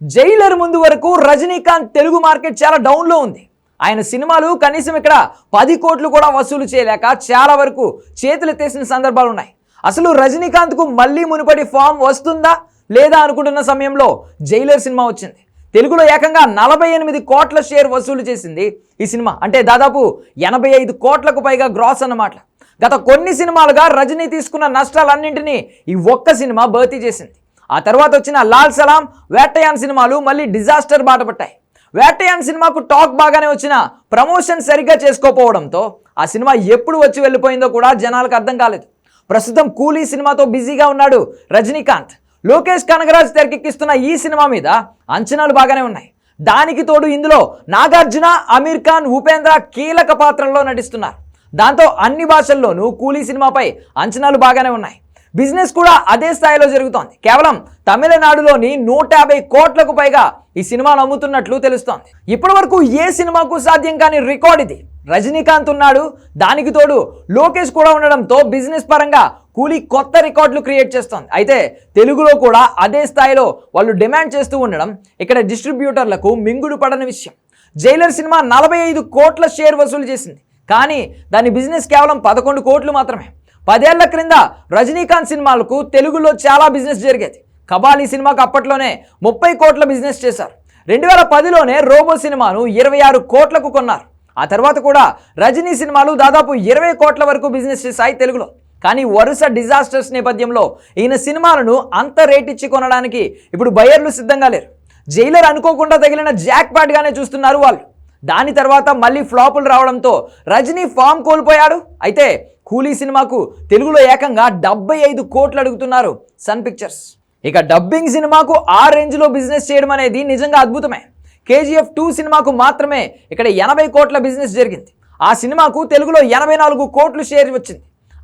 Jailer ముందు వరకు Rajinikanth Telugu market చాలా డౌన్లో ఉంది. ఆయన సినిమాలు కనీసం ఇక్కడ పది కోట్లు కూడా వసూలు చేయలేక చాలా వరకు చేతులెత్తేసిన సందర్భాలు ఉన్నాయి. అసలు రజనీకాంత్కు మళ్ళీ మునుపటి ఫామ్ వస్తుందా లేదా అనుకుంటున్న సమయంలో జైలర్ సినిమా వచ్చింది. తెలుగులో ఏకంగా నలభై ఎనిమిది కోట్ల షేర్ వసూలు చేసింది ఈ సినిమా. అంటే దాదాపు ఎనభై ఐదు కోట్లకు పైగా గ్రాస్ అన్నమాట. గత కొన్ని సినిమాలుగా రజనీ తీసుకున్న నష్టాలన్నింటినీ ఈ ఒక్క సినిమా భర్తీ చేసింది. ఆ తర్వాత వచ్చిన లాల్ సలాం వేటయాన్ సినిమాలు మళ్ళీ డిజాస్టర్ బాట పట్టాయి. వేటయాన్ సినిమాకు టాక్ బాగానే వచ్చిన ప్రమోషన్ సరిగ్గా చేసుకోకపోవడంతో ఆ సినిమా ఎప్పుడు వచ్చి వెళ్ళిపోయిందో కూడా జనాలకు అర్థం కాలేదు. ప్రస్తుతం కూలీ సినిమాతో బిజీగా ఉన్నాడు రజనీకాంత్. లోకేష్ కనగరాజ్ తెరకెక్కిస్తున్న ఈ సినిమా మీద అంచనాలు బాగానే ఉన్నాయి. దానికి తోడు ఇందులో నాగార్జున అమీర్ ఖాన్ ఉపేంద్ర కీలక పాత్రల్లో నటిస్తున్నారు. దాంతో అన్ని భాషల్లోనూ కూలీ సినిమాపై అంచనాలు బాగానే ఉన్నాయి. బిజినెస్ కూడా అదే స్థాయిలో జరుగుతోంది. కేవలం తమిళనాడులోని నూట యాభై కోట్లకు పైగా ఈ సినిమాను అమ్ముతున్నట్లు తెలుస్తోంది. ఇప్పటి వరకు ఏ సినిమాకు సాధ్యం కాని రికార్డ్ ఇది. రజనీకాంత్ ఉన్నాడు దానికి తోడు లోకేష్ కూడా ఉండడంతో బిజినెస్ పరంగా కూలీ కొత్త రికార్డులు క్రియేట్ చేస్తోంది. అయితే తెలుగులో కూడా అదే స్థాయిలో వాళ్ళు డిమాండ్ చేస్తూ ఉండడం ఇక్కడ డిస్ట్రిబ్యూటర్లకు మింగుడు పడని విషయం. జైలర్ సినిమా నలభై ఐదు కోట్ల షేర్ వసూలు చేసింది. కానీ దాని బిజినెస్ కేవలం పదకొండు కోట్లు మాత్రమే. పదేళ్ళ క్రింద రజనీకాంత్ సినిమాలకు తెలుగులో చాలా బిజినెస్ జరిగేది. కబాలీ సినిమాకు అప్పట్లోనే ముప్పై కోట్ల బిజినెస్ చేశారు. రెండు వేల పదిలోనే రోబో సినిమాను ఇరవై ఆరు కోట్లకు కొన్నారు. ఆ తర్వాత కూడా రజనీ సినిమాలు దాదాపు ఇరవై కోట్ల వరకు బిజినెస్ చేశాయి తెలుగులో. కానీ వరుస డిజాస్టర్స్ నేపథ్యంలో ఈయన సినిమాలను అంత రేట్ ఇచ్చి కొనడానికి ఇప్పుడు బయర్లు సిద్ధంగా లేరు. జైలర్ అనుకోకుండా తగిలిన జాక్ గానే చూస్తున్నారు వాళ్ళు. దాని తర్వాత మళ్ళీ ఫ్లాపులు రావడంతో రజనీ ఫామ్ కోల్పోయాడు. అయితే కూలీ సినిమాకు తెలుగులో ఏకంగా డెబ్బై ఐదు కోట్లు అడుగుతున్నారు సన్ పిక్చర్స్. ఇక డబ్బింగ్ సినిమాకు ఆ రేంజ్లో బిజినెస్ చేయడం అనేది నిజంగా అద్భుతమే. కేజీఎఫ్ టూ సినిమాకు మాత్రమే ఇక్కడ ఎనభై కోట్ల బిజినెస్ జరిగింది. ఆ సినిమాకు తెలుగులో ఎనభై నాలుగు కోట్లు షేర్ వచ్చింది.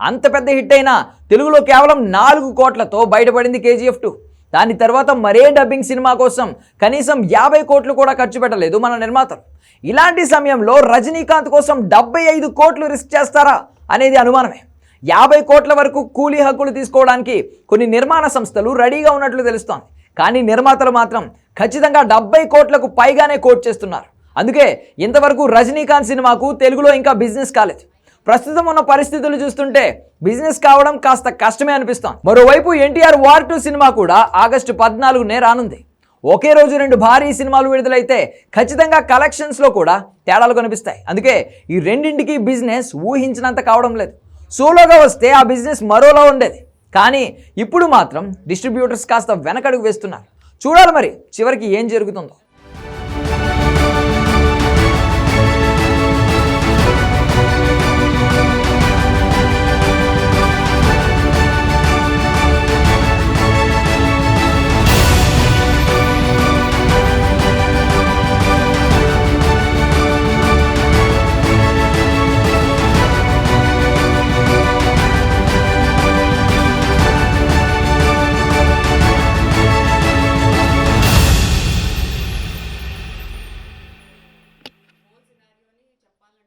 అంత పెద్ద హిట్ అయినా తెలుగులో కేవలం నాలుగు కోట్లతో బయటపడింది కేజీఎఫ్ టూ. దాని తర్వాత మరే డబ్బింగ్ సినిమా కోసం కనీసం యాభై కోట్లు కూడా ఖర్చు పెట్టలేదు మన నిర్మాతలు. ఇలాంటి సమయంలో రజనీకాంత్ కోసం డెబ్బై ఐదు కోట్లు రిస్క్ చేస్తారా? అనేది అనుమానమే. యాభై కోట్ల వరకు కూలీ హక్కులు తీసుకోవడానికి కొన్ని నిర్మాణ సంస్థలు రెడీగా ఉన్నట్లు తెలుస్తోంది. కానీ నిర్మాతలు మాత్రం ఖచ్చితంగా డెబ్బై కోట్లకు పైగానే కోట్ చేస్తున్నారు. అందుకే ఇంతవరకు రజనీకాంత్ సినిమాకు తెలుగులో ఇంకా బిజినెస్ కాలేదు. ప్రస్తుతం ఉన్న పరిస్థితులు చూస్తుంటే బిజినెస్ కావడం కాస్త కష్టమే అనిపిస్తోంది. మరోవైపు ఎన్టీఆర్ వార్ టూ సినిమా కూడా ఆగస్టు పద్నాలుగునే రానుంది. ఒకే రోజు రెండు భారీ సినిమాలు విడుదలైతే ఖచ్చితంగా కలెక్షన్స్లో కూడా తేడాలు కనిపిస్తాయి. అందుకే ఈ రెండింటికి బిజినెస్ ఊహించినంత కావడం లేదు. సోలోగా వస్తే ఆ బిజినెస్ మరోలా ఉండేది. కానీ ఇప్పుడు మాత్రం డిస్ట్రిబ్యూటర్స్ కాస్త వెనకడుగు వేస్తున్నారు. చూడాలి మరి చివరికి ఏం జరుగుతుందో.